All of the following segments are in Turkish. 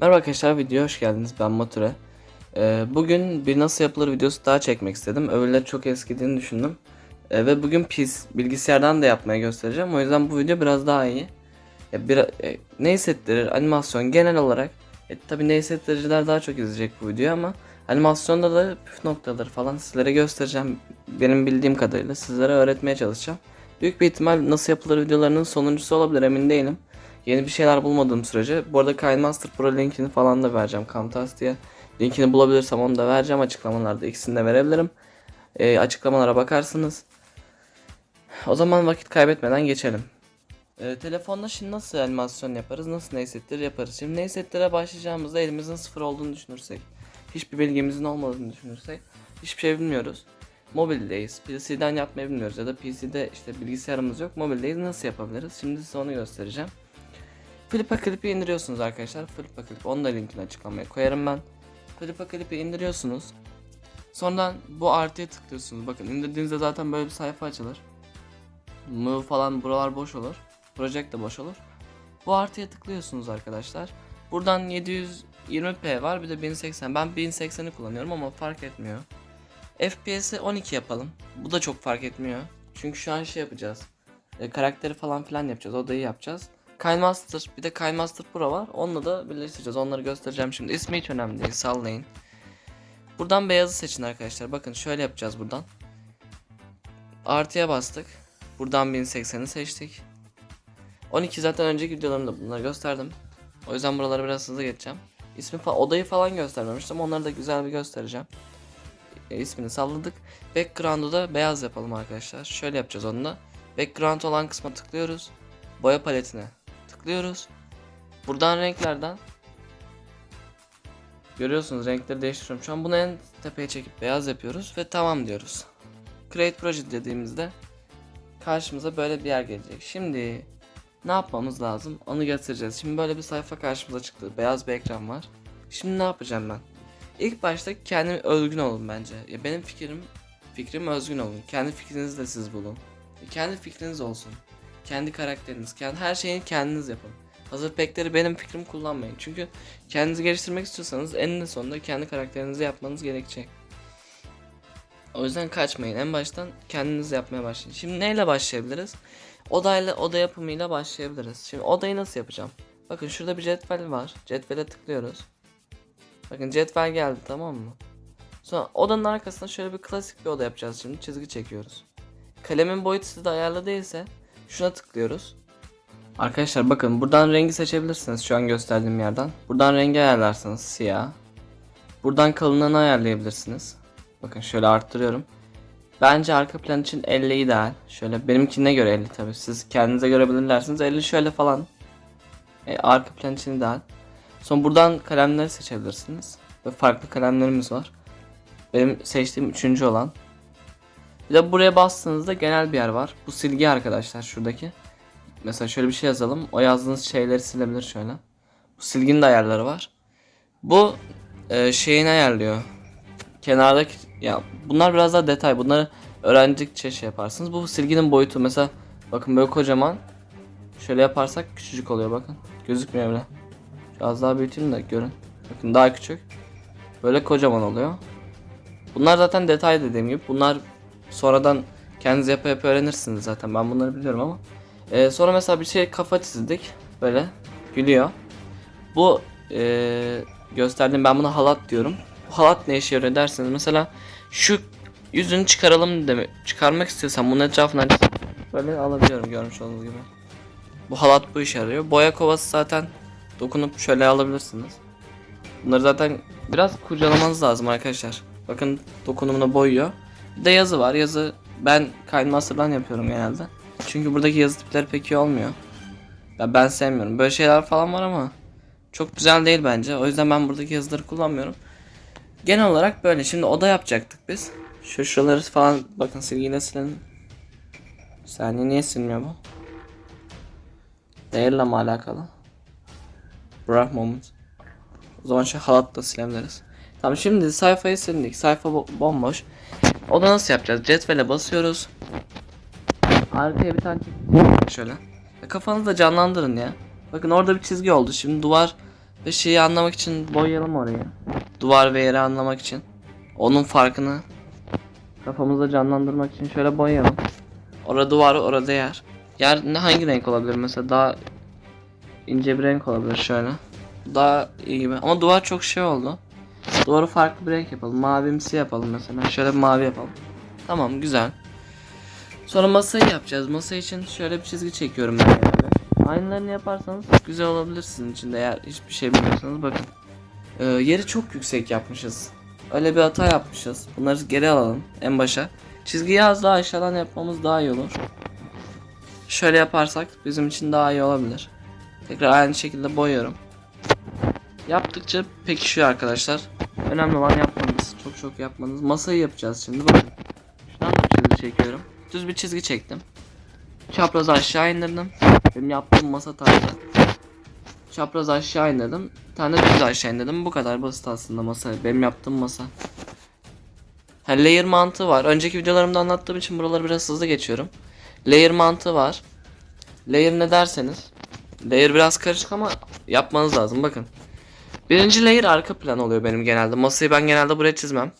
Merhaba arkadaşlar videoya hoş geldiniz ben Mature. Ee, bugün bir nasıl yapılır videosu daha çekmek istedim. Öbürleri çok eskidiğini düşündüm. Ee, ve bugün pis bilgisayardan da yapmaya göstereceğim. O yüzden bu video biraz daha iyi. Ya bir, e, ne hissettirir animasyon genel olarak. E, tabi ne hissettiriciler daha çok izleyecek bu videoyu ama animasyonda da püf noktaları falan sizlere göstereceğim. Benim bildiğim kadarıyla sizlere öğretmeye çalışacağım. Büyük bir ihtimal nasıl yapılır videolarının sonuncusu olabilir emin değilim. Yeni bir şeyler bulmadığım sürece. Bu arada KineMaster Pro linkini falan da vereceğim Camtasia diye. Linkini bulabilirsem onu da vereceğim açıklamalarda. ikisini de verebilirim. Ee, açıklamalara bakarsınız. O zaman vakit kaybetmeden geçelim. Ee, telefonda şimdi nasıl animasyon yaparız? Nasıl neysettir yaparız? Şimdi neysettire başlayacağımızda elimizin sıfır olduğunu düşünürsek. Hiçbir bilgimizin olmadığını düşünürsek. Hiçbir şey bilmiyoruz. Mobildeyiz. PC'den yapmayı bilmiyoruz ya da PC'de işte bilgisayarımız yok. Mobildeyiz. Nasıl yapabiliriz? Şimdi size onu göstereceğim. Flippa Clip'i indiriyorsunuz arkadaşlar. Flippa Clip. Onu da linkini açıklamaya koyarım ben. Flippa Clip'i indiriyorsunuz. Sonra bu artıya tıklıyorsunuz. Bakın indirdiğinizde zaten böyle bir sayfa açılır. Move falan buralar boş olur. Project de boş olur. Bu artıya tıklıyorsunuz arkadaşlar. Buradan 720p var bir de 1080. Ben 1080'i kullanıyorum ama fark etmiyor. FPS'i 12 yapalım. Bu da çok fark etmiyor. Çünkü şu an şey yapacağız. E, karakteri falan filan yapacağız. Odayı yapacağız. KineMaster bir de KineMaster Pro var. Onunla da birleştireceğiz. Onları göstereceğim şimdi. İsmi hiç önemli değil. Sallayın. Buradan beyazı seçin arkadaşlar. Bakın şöyle yapacağız buradan. Artıya bastık. Buradan 1080'i seçtik. 12 zaten önceki videolarımda bunları gösterdim. O yüzden buraları biraz hızlı geçeceğim. İsmi fa- odayı falan göstermemiştim. Onları da güzel bir göstereceğim. E, ismini salladık. Background'u da beyaz yapalım arkadaşlar. Şöyle yapacağız onu da. Background olan kısma tıklıyoruz. Boya paletine tıklıyoruz. Buradan renklerden Görüyorsunuz renkleri değiştiriyorum. Şu an bunu en tepeye çekip beyaz yapıyoruz ve tamam diyoruz. Create Project dediğimizde karşımıza böyle bir yer gelecek. Şimdi ne yapmamız lazım? Onu göstereceğiz. Şimdi böyle bir sayfa karşımıza çıktı. Beyaz bir ekran var. Şimdi ne yapacağım ben? İlk başta kendim özgün olun bence. Ya benim fikrim fikrim özgün olun. Kendi fikrinizi de siz bulun. Ya kendi fikriniz olsun. Kendi karakteriniz, kendi her şeyi kendiniz yapın. Hazır pekleri benim fikrim kullanmayın. Çünkü kendinizi geliştirmek istiyorsanız eninde sonunda kendi karakterinizi yapmanız gerekecek. O yüzden kaçmayın. En baştan kendiniz yapmaya başlayın. Şimdi neyle başlayabiliriz? Odayla oda yapımıyla başlayabiliriz. Şimdi odayı nasıl yapacağım? Bakın şurada bir cetvel var. Cetvele tıklıyoruz. Bakın cetvel geldi tamam mı? Sonra odanın arkasına şöyle bir klasik bir oda yapacağız şimdi. Çizgi çekiyoruz. Kalemin boyutu sizde ayarlı değilse şuna tıklıyoruz. Arkadaşlar bakın buradan rengi seçebilirsiniz şu an gösterdiğim yerden. Buradan rengi ayarlarsanız siyah. Buradan kalınlığını ayarlayabilirsiniz. Bakın şöyle arttırıyorum. Bence arka plan için 50 ideal. Şöyle benimkine göre 50 tabi. Siz kendinize göre belirlersiniz. 50 şöyle falan. E, arka plan için ideal. Sonra buradan kalemleri seçebilirsiniz. Ve farklı kalemlerimiz var. Benim seçtiğim üçüncü olan. Bir de buraya bastığınızda genel bir yer var. Bu silgi arkadaşlar şuradaki. Mesela şöyle bir şey yazalım. O yazdığınız şeyleri silebilir şöyle. Bu silginin de ayarları var. Bu e, şeyini ayarlıyor. Kenardaki ya bunlar biraz daha detay. Bunları öğrendikçe şey yaparsınız. Bu silginin boyutu mesela bakın böyle kocaman. Şöyle yaparsak küçücük oluyor bakın. Gözükmüyor bile. Biraz daha büyüteyim de görün. Bakın daha küçük. Böyle kocaman oluyor. Bunlar zaten detay dediğim gibi. Bunlar sonradan kendiniz yapa yapa öğrenirsiniz zaten. Ben bunları biliyorum ama. Ee, sonra mesela bir şey kafa çizdik. Böyle gülüyor. Bu ee, gösterdiğim ben buna halat diyorum. Bu halat ne işe yarıyor derseniz mesela şu yüzünü çıkaralım deme çıkarmak istiyorsam bunun etrafından böyle alabiliyorum görmüş olduğunuz gibi. Bu halat bu işe yarıyor. Boya kovası zaten dokunup şöyle alabilirsiniz. Bunları zaten biraz kurcalamanız lazım arkadaşlar. Bakın dokunumunu boyuyor. De yazı var. Yazı ben KineMaster'dan yapıyorum genelde. Çünkü buradaki yazı tipleri pek iyi olmuyor. Ya ben sevmiyorum. Böyle şeyler falan var ama çok güzel değil bence. O yüzden ben buradaki yazıları kullanmıyorum. Genel olarak böyle. Şimdi oda yapacaktık biz. Şu şuraları falan bakın silgiyle silelim. Saniye niye silmiyor bu? Değerle mi alakalı? Bırak moment. O zaman şu halat da silebiliriz. Tamam şimdi sayfayı sildik. Sayfa bo- bomboş. Oda nasıl yapacağız? Cetvele basıyoruz. Arkaya bir tane şöyle. Ya kafanızda canlandırın ya. Bakın orada bir çizgi oldu. Şimdi duvar Ve şeyi anlamak için boyayalım orayı. Duvar ve yeri anlamak için. Onun farkını kafamızda canlandırmak için şöyle boyayalım. Orada duvar, orada yer. Yer ne hangi renk olabilir mesela daha ince bir renk olabilir şöyle. Daha iyi gibi. Ama duvar çok şey oldu. Duvarı farklı bir renk yapalım. Mavimsi yapalım mesela. Şöyle mavi yapalım. Tamam güzel. Sonra masayı yapacağız. Masa için şöyle bir çizgi çekiyorum ben genelde. Aynılarını yaparsanız güzel olabilir sizin için de eğer hiçbir şey bilmiyorsanız bakın. Ee, yeri çok yüksek yapmışız. Öyle bir hata yapmışız. Bunları geri alalım en başa. Çizgiyi az daha aşağıdan yapmamız daha iyi olur. Şöyle yaparsak bizim için daha iyi olabilir. Tekrar aynı şekilde boyuyorum. Yaptıkça pekişiyor arkadaşlar. Önemli olan yapmanız. Çok çok yapmanız. Masayı yapacağız şimdi bakın. Şuradan da çizgi çekiyorum. Düz bir çizgi çektim. Çapraz aşağı indirdim. Benim yaptığım masa tarzı. Çapraz aşağı indirdim. Tane düz aşağı indirdim. Bu kadar basit aslında masa. Benim yaptığım masa. Ha, layer mantığı var. Önceki videolarımda anlattığım için buraları biraz hızlı geçiyorum. Layer mantığı var. Layer ne derseniz. Layer biraz karışık ama yapmanız lazım. Bakın. Birinci layer arka plan oluyor benim genelde. Masayı ben genelde buraya çizmem.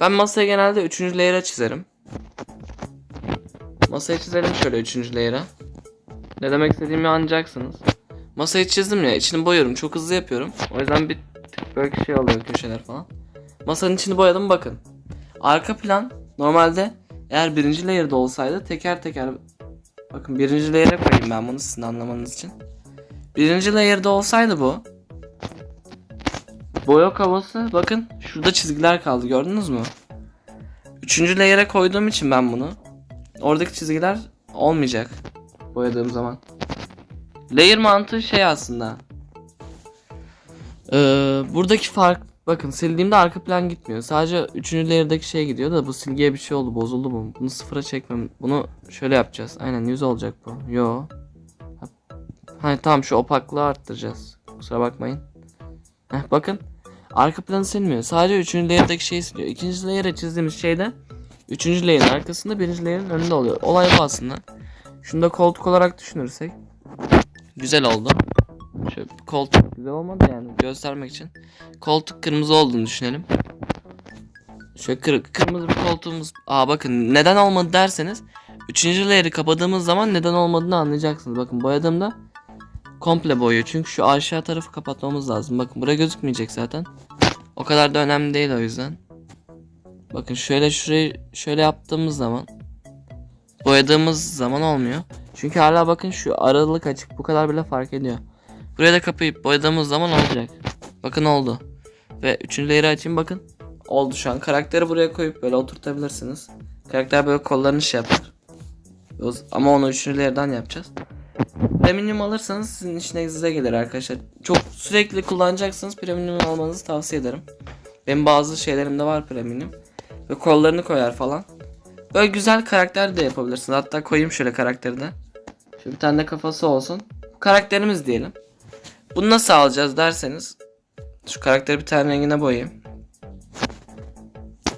Ben masayı genelde üçüncü layer'a çizerim. Masayı çizelim şöyle üçüncü layer'a. Ne demek istediğimi anlayacaksınız. Masayı çizdim ya içini boyuyorum çok hızlı yapıyorum. O yüzden bir tık böyle şey oluyor köşeler falan. Masanın içini boyadım bakın. Arka plan normalde eğer birinci layer'da olsaydı teker teker bakın birinci layer'e koyayım ben bunu sizin anlamanız için. Birinci layer'da olsaydı bu boya havası bakın şurada çizgiler kaldı gördünüz mü? Üçüncü layer'e koyduğum için ben bunu oradaki çizgiler olmayacak boyadığım zaman. Layer mantığı şey aslında. Ee, buradaki fark bakın sildiğimde arka plan gitmiyor. Sadece üçüncü layer'daki şey gidiyor da bu silgiye bir şey oldu bozuldu bu. Bunu sıfıra çekmem. Bunu şöyle yapacağız. Aynen 100 olacak bu. Yo. Hani tamam şu opaklığı arttıracağız. Kusura bakmayın. Heh, bakın. Arka planı silmiyor. Sadece üçüncü layer'daki şeyi siliyor. İkinci layer'e çizdiğimiz şeyde üçüncü layer'ın arkasında birinci layer'ın önünde oluyor. Olay bu aslında. Şunu da koltuk olarak düşünürsek. Güzel oldu. Şöyle koltuk güzel olmadı yani göstermek için. Koltuk kırmızı olduğunu düşünelim. Şöyle kır, kırmızı bir koltuğumuz. Aa bakın neden olmadı derseniz. Üçüncü layer'ı kapadığımız zaman neden olmadığını anlayacaksınız. Bakın boyadığımda komple boyuyor. Çünkü şu aşağı tarafı kapatmamız lazım. Bakın buraya gözükmeyecek zaten. O kadar da önemli değil o yüzden. Bakın şöyle şurayı şöyle yaptığımız zaman boyadığımız zaman olmuyor. Çünkü hala bakın şu aralık açık. Bu kadar bile fark ediyor. Buraya da kapayıp boyadığımız zaman olacak. Bakın oldu. Ve üçüncü layer'ı açayım bakın. Oldu şu an. Karakteri buraya koyup böyle oturtabilirsiniz. Karakter böyle kollarını şey yapar. Ama onu üçüncü layer'dan yapacağız. Premium alırsanız sizin işinize gelir arkadaşlar. Çok sürekli kullanacaksınız premium almanızı tavsiye ederim. Benim bazı şeylerimde var premium. Ve kollarını koyar falan. Böyle güzel karakter de yapabilirsiniz. Hatta koyayım şöyle karakteri de. Şöyle bir tane de kafası olsun. Karakterimiz diyelim. Bunu nasıl alacağız derseniz. Şu karakteri bir tane rengine boyayayım.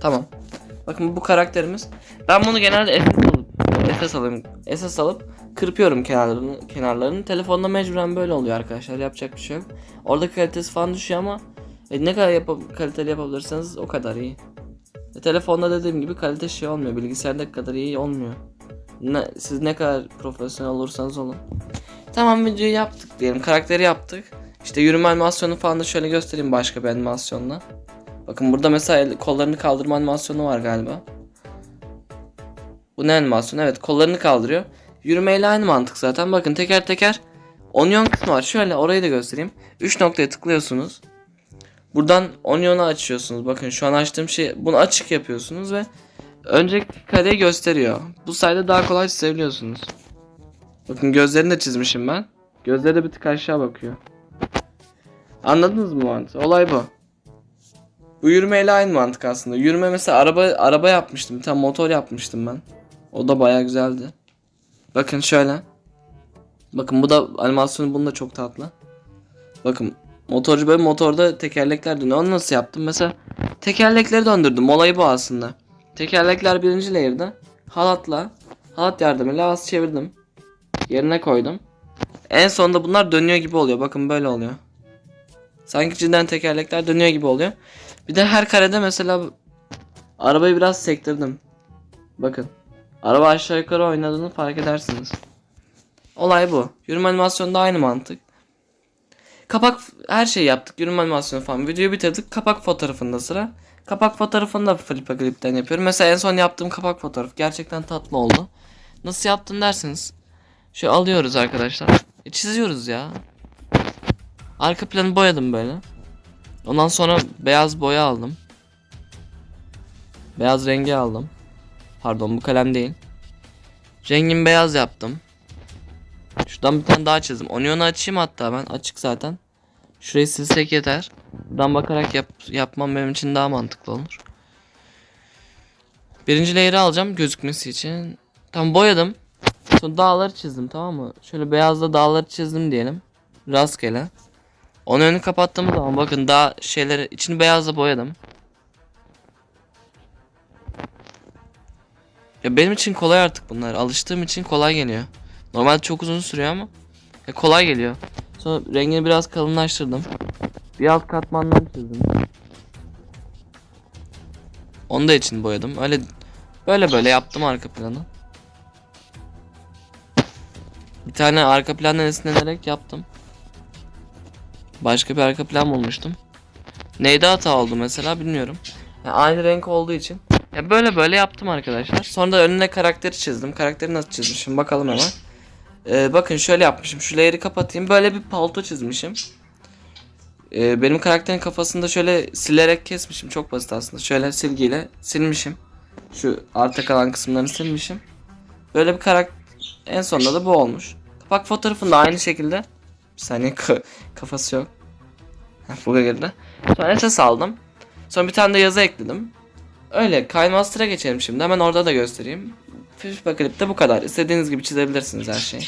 Tamam. Bakın bu karakterimiz. Ben bunu genelde esas alıp esas alayım. Esas alıp kırpıyorum kenarlarını kenarlarını. Telefonda mecburen böyle oluyor arkadaşlar. Yapacak bir şey yok. Orada kalitesi falan düşüyor ama e, ne kadar yapa- kaliteli yapabilirseniz o kadar iyi. E, telefonda dediğim gibi kalite şey olmuyor. Bilgisayardaki kadar iyi olmuyor. Ne, siz ne kadar profesyonel olursanız olun. Tamam videoyu yaptık diyelim. Karakteri yaptık. İşte yürüme animasyonu falan da şöyle göstereyim başka bir animasyonla. Bakın burada mesela el- kollarını kaldırma animasyonu var galiba. Bu ne animasyon? Evet kollarını kaldırıyor. Yürümeyle aynı mantık zaten. Bakın teker teker onion kısmı var. Şöyle orayı da göstereyim. 3 noktaya tıklıyorsunuz. Buradan onionu açıyorsunuz. Bakın şu an açtığım şey bunu açık yapıyorsunuz ve önceki kareyi gösteriyor. Bu sayede daha kolay çizebiliyorsunuz. Bakın gözlerini de çizmişim ben. Gözleri de bir tık aşağı bakıyor. Anladınız mı mantığı? Olay bu. Bu yürümeyle aynı mantık aslında. Yürüme mesela araba araba yapmıştım. Tane motor yapmıştım ben. O da baya güzeldi. Bakın şöyle. Bakın bu da animasyonu bunun da çok tatlı. Bakın motorcu böyle motorda tekerlekler dönüyor. Onu nasıl yaptım? Mesela tekerlekleri döndürdüm. Olayı bu aslında. Tekerlekler birinci layer'da. Halatla halat yardımıyla az çevirdim. Yerine koydum. En sonunda bunlar dönüyor gibi oluyor. Bakın böyle oluyor. Sanki cidden tekerlekler dönüyor gibi oluyor. Bir de her karede mesela arabayı biraz sektirdim. Bakın. Araba aşağı yukarı oynadığını fark edersiniz. Olay bu. Yürüme animasyonunda aynı mantık. Kapak her şeyi yaptık. Yürüme animasyonu falan. Videoyu bitirdik. Kapak fotoğrafında sıra. Kapak fotoğrafını da Flipa Clip'ten yapıyorum. Mesela en son yaptığım kapak fotoğraf gerçekten tatlı oldu. Nasıl yaptın dersiniz. Şu alıyoruz arkadaşlar. E, çiziyoruz ya. Arka planı boyadım böyle. Ondan sonra beyaz boya aldım. Beyaz rengi aldım. Pardon bu kalem değil. Rengin beyaz yaptım. Şuradan bir tane daha çizdim. Onionu açayım hatta ben. Açık zaten. Şurayı silsek yeter. Buradan bakarak yap, yapmam benim için daha mantıklı olur. Birinci layer'ı alacağım gözükmesi için. Tam boyadım. Sonra dağları çizdim tamam mı? Şöyle beyazla dağları çizdim diyelim. Rastgele. Onun önünü kapattığım zaman bakın daha şeyleri içini beyazla boyadım. Ya benim için kolay artık bunlar. Alıştığım için kolay geliyor. Normalde çok uzun sürüyor ama ya kolay geliyor. Sonra rengini biraz kalınlaştırdım. Bir alt katmandan çizdim. Onu da için boyadım. Öyle böyle böyle yaptım arka planı. Bir tane arka plandan esinlenerek yaptım. Başka bir arka plan bulmuştum. Neyde hata oldu mesela bilmiyorum. Ya aynı renk olduğu için. Ya böyle böyle yaptım arkadaşlar. Sonra da önüne karakteri çizdim. Karakteri nasıl çizmişim bakalım hemen. Ee, bakın şöyle yapmışım. Şu layer'ı kapatayım. Böyle bir palto çizmişim. Ee, benim karakterin kafasında şöyle silerek kesmişim. Çok basit aslında. Şöyle silgiyle silmişim. Şu arta kalan kısımlarını silmişim. Böyle bir karakter. En sonunda da bu olmuş. Kapak fotoğrafında aynı şekilde. Bir saniye ka- kafası yok. Heh, buga girdi. Sonra SS aldım. Sonra bir tane de yazı ekledim. Öyle KineMaster'a geçelim şimdi. Hemen orada da göstereyim. FIFA Clip'te bu kadar. İstediğiniz gibi çizebilirsiniz her şeyi.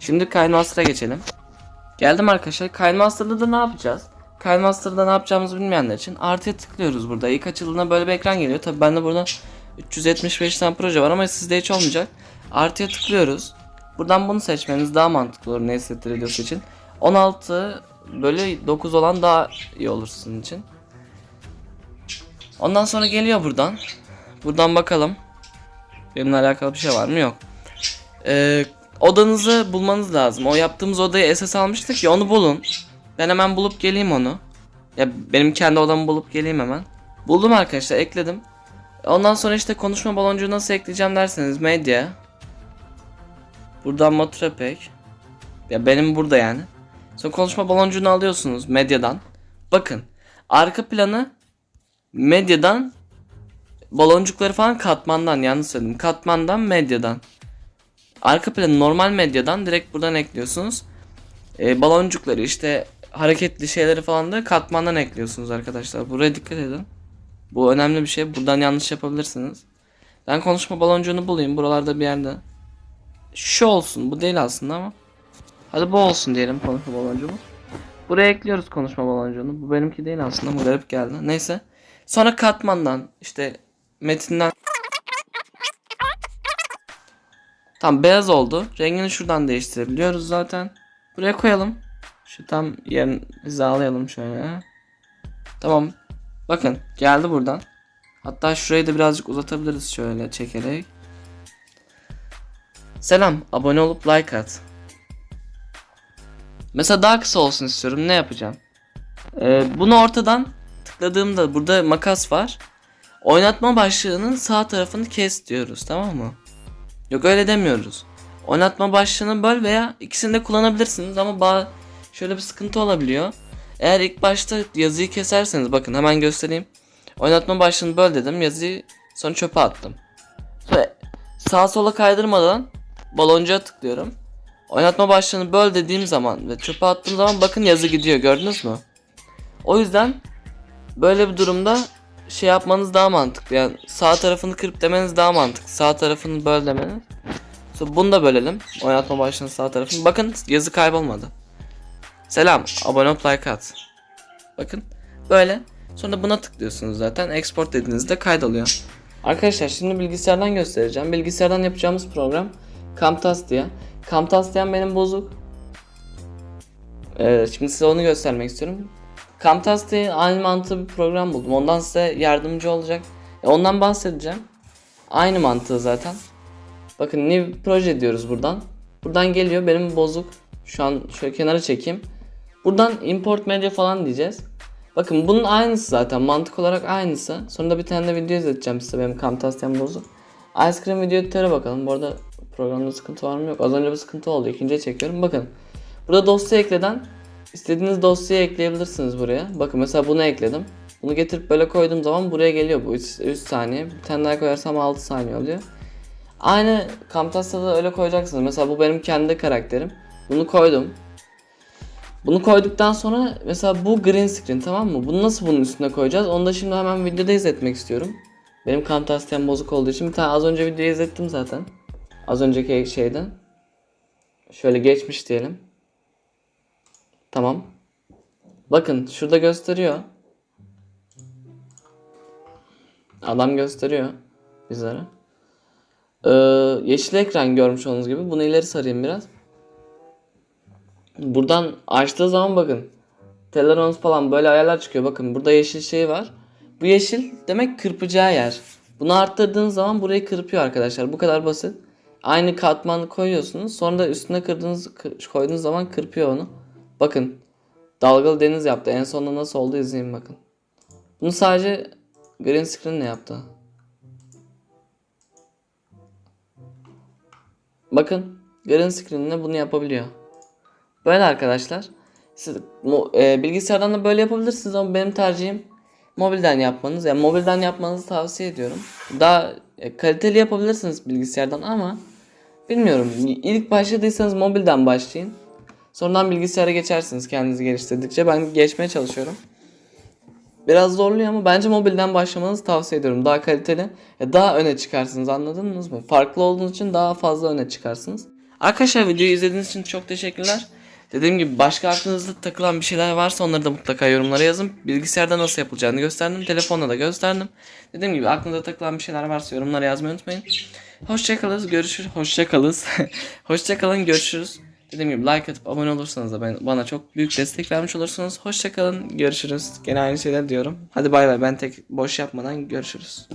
Şimdi KineMaster'a geçelim. Geldim arkadaşlar. KineMaster'da da ne yapacağız? KineMaster'da ne yapacağımızı bilmeyenler için artıya tıklıyoruz burada. İlk açıldığında böyle bir ekran geliyor. Tabi bende burada 375 tane proje var ama sizde hiç olmayacak. Artıya tıklıyoruz. Buradan bunu seçmeniz daha mantıklı olur Neyse videosu için. 16 bölü 9 olan daha iyi olur sizin için. Ondan sonra geliyor buradan. Buradan bakalım. Benimle alakalı bir şey var mı? Yok. Ee, odanızı bulmanız lazım. O yaptığımız odayı SS almıştık ya onu bulun. Ben hemen bulup geleyim onu. Ya benim kendi odamı bulup geleyim hemen. Buldum arkadaşlar ekledim. Ondan sonra işte konuşma baloncuğu nasıl ekleyeceğim derseniz medya. Buradan Motrapek. Ya benim burada yani. Sonra konuşma baloncuğunu alıyorsunuz medyadan. Bakın arka planı medyadan baloncukları falan katmandan yanlış söyledim. Katmandan medyadan. Arka planı normal medyadan direkt buradan ekliyorsunuz. Ee, baloncukları işte hareketli şeyleri falan da katmandan ekliyorsunuz arkadaşlar. Buraya dikkat edin. Bu önemli bir şey. Buradan yanlış yapabilirsiniz. Ben konuşma baloncuğunu bulayım buralarda bir yerde. Şu olsun. Bu değil aslında ama. Hadi bu olsun diyelim konuşma baloncuğumuz. Buraya ekliyoruz konuşma baloncuğunu. Bu benimki değil aslında. Bu garip geldi. Neyse. Sonra katmandan işte metinden Tam beyaz oldu. Rengini şuradan değiştirebiliyoruz zaten. Buraya koyalım. Şu tam yerini hizalayalım şöyle. Tamam. Bakın geldi buradan. Hatta şurayı da birazcık uzatabiliriz şöyle çekerek. Selam. Abone olup like at. Mesela daha kısa olsun istiyorum. Ne yapacağım? Ee, bunu ortadan tıkladığımda burada makas var. Oynatma başlığının sağ tarafını kes diyoruz tamam mı? Yok öyle demiyoruz. Oynatma başlığını böl veya ikisini de kullanabilirsiniz ama şöyle bir sıkıntı olabiliyor. Eğer ilk başta yazıyı keserseniz bakın hemen göstereyim. Oynatma başlığını böl dedim yazıyı sonra çöpe attım. Sonra sağa sola kaydırmadan baloncuğa tıklıyorum. Oynatma başlığını böl dediğim zaman ve çöpe attığım zaman bakın yazı gidiyor gördünüz mü? O yüzden böyle bir durumda şey yapmanız daha mantıklı. Yani sağ tarafını kırıp demeniz daha mantıklı. Sağ tarafını böl demeniz. Sonra bunu da bölelim. Oynatma başlığının sağ tarafını. Bakın yazı kaybolmadı. Selam. Abone ol like at. Bakın böyle. Sonra buna tıklıyorsunuz zaten. Export dediğinizde kaydoluyor. Arkadaşlar şimdi bilgisayardan göstereceğim. Bilgisayardan yapacağımız program Camtasia. Camtasia benim bozuk. Ee, şimdi size onu göstermek istiyorum. Camtasia diye aynı mantığı bir program buldum. Ondan size yardımcı olacak. E, ondan bahsedeceğim. Aynı mantığı zaten. Bakın new proje diyoruz buradan. Buradan geliyor benim bozuk. Şu an şöyle kenara çekeyim. Buradan import media falan diyeceğiz. Bakın bunun aynısı zaten mantık olarak aynısı. Sonra da bir tane de video izleteceğim size benim Camtasia'm bozuk. Ice Cream video editöre bakalım. Bu arada programda sıkıntı var mı yok. Az önce bir sıkıntı oldu. İkinciye çekiyorum. Bakın. Burada dosya ekleden istediğiniz dosyayı ekleyebilirsiniz buraya. Bakın mesela bunu ekledim. Bunu getirip böyle koyduğum zaman buraya geliyor bu 3 saniye. Bir tane daha koyarsam 6 saniye oluyor. Aynı Camtasia'da öyle koyacaksınız. Mesela bu benim kendi karakterim. Bunu koydum. Bunu koyduktan sonra mesela bu green screen tamam mı? Bunu nasıl bunun üstüne koyacağız? Onu da şimdi hemen videoda izletmek istiyorum. Benim Camtasia'm bozuk olduğu için bir tane az önce video izlettim zaten. Az önceki şeyden. Şöyle geçmiş diyelim. Tamam. Bakın şurada gösteriyor. Adam gösteriyor bizlere. Ee, yeşil ekran görmüş olduğunuz gibi. Bunu ileri sarayım biraz. Buradan açtığı zaman bakın. Telerons falan böyle ayarlar çıkıyor. Bakın burada yeşil şey var. Bu yeşil demek kırpacağı yer. Bunu arttırdığınız zaman burayı kırpıyor arkadaşlar. Bu kadar basit. Aynı katmanı koyuyorsunuz. Sonra da üstüne kırdığınız kır- koyduğunuz zaman kırpıyor onu. Bakın. Dalgalı deniz yaptı. En sonunda nasıl oldu izleyin bakın. Bunu sadece green screen ne yaptı? Bakın green screen'le bunu yapabiliyor. Böyle arkadaşlar. Siz e, bilgisayardan da böyle yapabilirsiniz ama benim tercihim mobilden yapmanız. Yani mobilden yapmanızı tavsiye ediyorum. Daha e, kaliteli yapabilirsiniz bilgisayardan ama bilmiyorum. İlk başladıysanız mobilden başlayın. Sonradan bilgisayara geçersiniz kendinizi geliştirdikçe. Ben geçmeye çalışıyorum. Biraz zorluyor ama bence mobilden başlamanızı tavsiye ediyorum. Daha kaliteli, daha öne çıkarsınız anladınız mı? Farklı olduğunuz için daha fazla öne çıkarsınız. Arkadaşlar videoyu izlediğiniz için çok teşekkürler. Dediğim gibi başka aklınızda takılan bir şeyler varsa onları da mutlaka yorumlara yazın. Bilgisayarda nasıl yapılacağını gösterdim. Telefonda da gösterdim. Dediğim gibi aklınıza takılan bir şeyler varsa yorumlara yazmayı unutmayın. Hoşçakalın. Görüşürüz. Hoşçakalın. Hoşçakalın. Görüşürüz. Dediğim gibi like atıp abone olursanız da ben, bana çok büyük destek vermiş olursunuz. Hoşçakalın. Görüşürüz. Gene aynı şeyler diyorum. Hadi bay bay. Ben tek boş yapmadan görüşürüz.